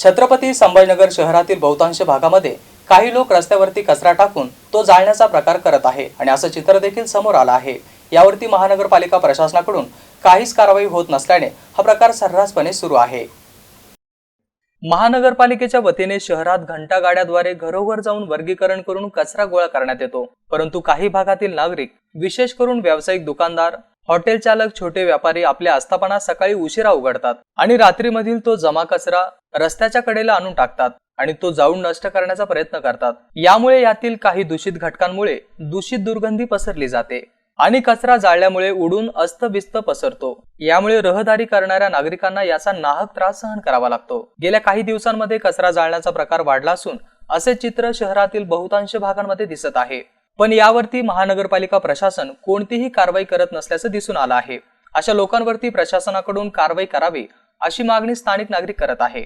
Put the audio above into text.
छत्रपती संभाजीनगर शहरातील बहुतांश भागामध्ये काही लोक रस्त्यावरती कचरा टाकून तो जाळण्याचा प्रकार करत आहे आणि असं चित्र देखील समोर आलं आहे. यावरती महानगरपालिका प्रशासनाकडून काहीच कारवाई होत नसल्याने हा प्रकार सर्रासपणे सुरू आहे. महानगरपालिकेच्या वतीने शहरात घंटा गाड्याद्वारे घरोघर जाऊन वर्गीकरण करून कचरा गोळा करण्यात येतो. परंतु काही भागातील नागरिक विशेष करून व्यावसायिक दुकानदार हॉटेल चालक छोटे व्यापारी आपल्या आस्थापना सकाळी उशिरा उघडतात आणि रात्रीमधील तो जमा कचरा रस्त्याच्या कडेला आणून टाकतात आणि तो जाऊन नष्ट करण्याचा प्रयत्न करतात. यामुळे यातील काही दूषित घटकांमुळे दूषित दुर्गंधी पसरली जाते आणि कचरा जाळल्यामुळे उडून अस्तव्यस्त पसरतो. यामुळे रहदारी करणाऱ्या नागरिकांना याचा नाहक त्रास सहन करावा लागतो. गेल्या काही दिवसांमध्ये कचरा जाळण्याचा प्रकार वाढला असून असे चित्र शहरातील बहुतांश भागांमध्ये दिसत आहे. पण यावरती महानगरपालिका प्रशासन कोणतीही कारवाई करत नसल्याचं दिसून आलं आहे. अशा लोकांवरती प्रशासनाकडून कारवाई करावी अशी मागणी स्थानिक नागरिक करत आहे.